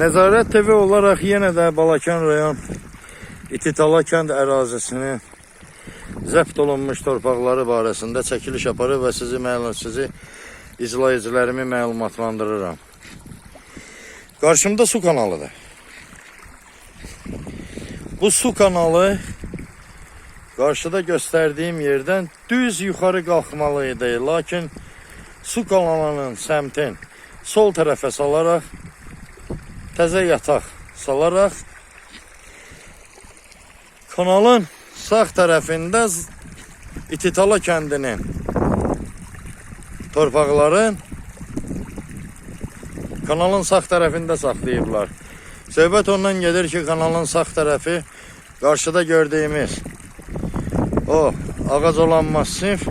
Nəzarət TV olaraq yenə də Balakan rayon İtitala kənd ərazisinin zəbt olunmuş torpaqları barəsində çəkiliş aparır və sizi məlum sizi izləyicilərimi məlumatlandırıram. Qarşımda su kanalıdır. Bu su kanalı qarşıda göstərdiyim yerdən düz yuxarı qalxmalı. Lakin su kanalının səmtin sol tərəfə salaraq təzə yataq salaraq kanalın sağ tərəfində İtitala kəndinin torpaqların kanalın sağ tərəfində saxlayıblar. Söhbət ondan gedir ki, kanalın sağ tərəfi qarşıda gördüyümüz o ağac olan massif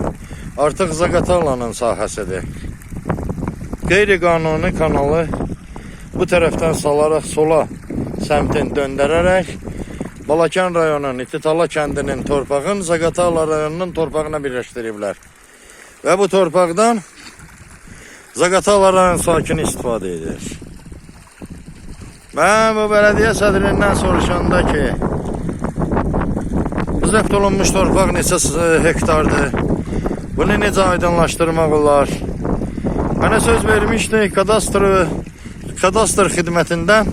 artıq Zaqatalanın sahəsidir. Qeyri-qanuni kanalı bu tərəfdən salaraq sola səmtin döndərərək Balakan rayonunun İtitala kəndinin torpağın Zaqatala rayonunun torpağına birləşdiriblər. Və bu torpaqdan Zaqatala rayon sakini istifadə edir. Mən bu bələdiyyə sədrindən soruşanda ki, zəbt olunmuş torpaq neçə s- hektardır? Bunu necə aydınlaşdırmaq olar? Mənə söz vermişdi kadastr kadastr xidmətindən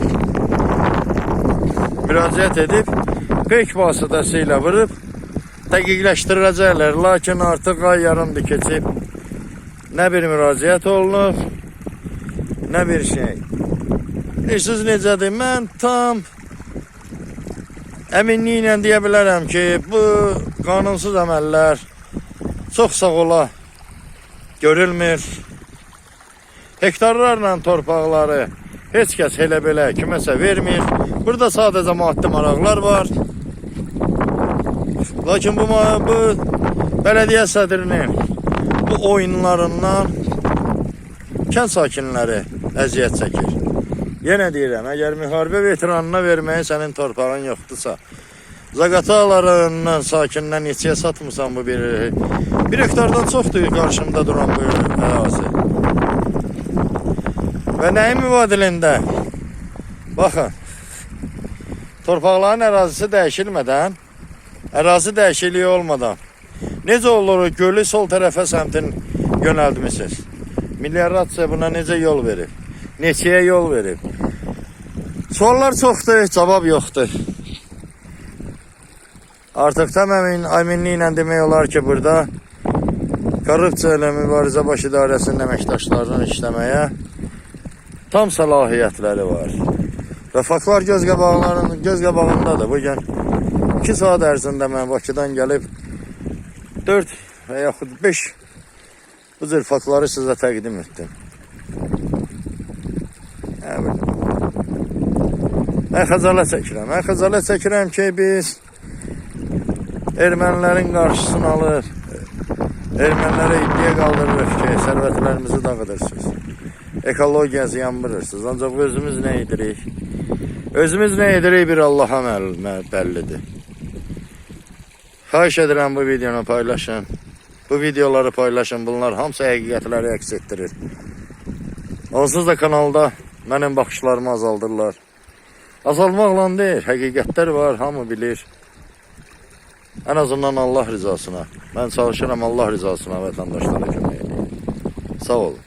müraciət edib pek vasitəsilə vurub dəqiqləşdirəcəklər. Lakin artıq ay yarımdır keçib. Nə bir müraciət olunub, nə bir şey. Bilirsiniz necədir? Mən tam əminliklə deyə bilərəm ki, bu qanunsuz əməllər çox sağ ola görülmür. Hektarlarla torpaqları heç kəs elə belə kiməsə vermir. Burada sadəcə maddi maraqlar var. Lakin bu bu bələdiyyə sədrinin bu oyunlarından kənd sakinləri əziyyət çəkir. Yenə deyirəm, əgər müharibə veteranına verməyi sənin torpağın yoxdursa, Zaqatalarından sakindən neçəyə satmısan bu bir bir hektardan çoxdur qarşımda duran bu ərazi. Və nəyin mübadilində? Baxın. Torpaqların ərazisi dəyişilmədən, ərazi dəyişikliyi olmadan necə olur gölü sol tərəfə səmtin yönəldmisiniz? Milyarlarca buna necə yol verib? Neçəyə yol verib? Suallar çoxdur, cavab yoxdur. Artıq tam əmin, əminliklə demək olar ki, burada korrupsiya ilə mübarizə baş idarəsinin əməkdaşlarının işləməyə tam səlahiyyətləri var. Və faktlar göz qabaqlarının göz qabağındadır. Bu gün 2 saat ərzində mən Bakıdan gəlib 4 və yaxud 5 bu cür faktları sizə təqdim etdim. Evet. Mən xəcalət çəkirəm. Mən xəcalət çəkirəm ki, biz ermənilərin qarşısını alır. Ermənilərə iddia qaldırırıq ki, sərvətlərimizi dağıdırsınız. Ekologiya ziyan vurursunuz. Ancaq özümüz nə edirik? Özümüz nə edirik bir Allaha bəllidir. Xahiş edirəm bu videonu paylaşın. Bu videoları paylaşın. Bunlar hamısı həqiqətləri əks etdirir. Onsuz da kanalda mənim baxışlarımı azaldırlar. Azalmaqla deyil, həqiqətlər var, hamı bilir. Ən azından Allah rızasına. Mən çalışıram Allah rızasına vətəndaşlara kömək edeyim. Sağ olun.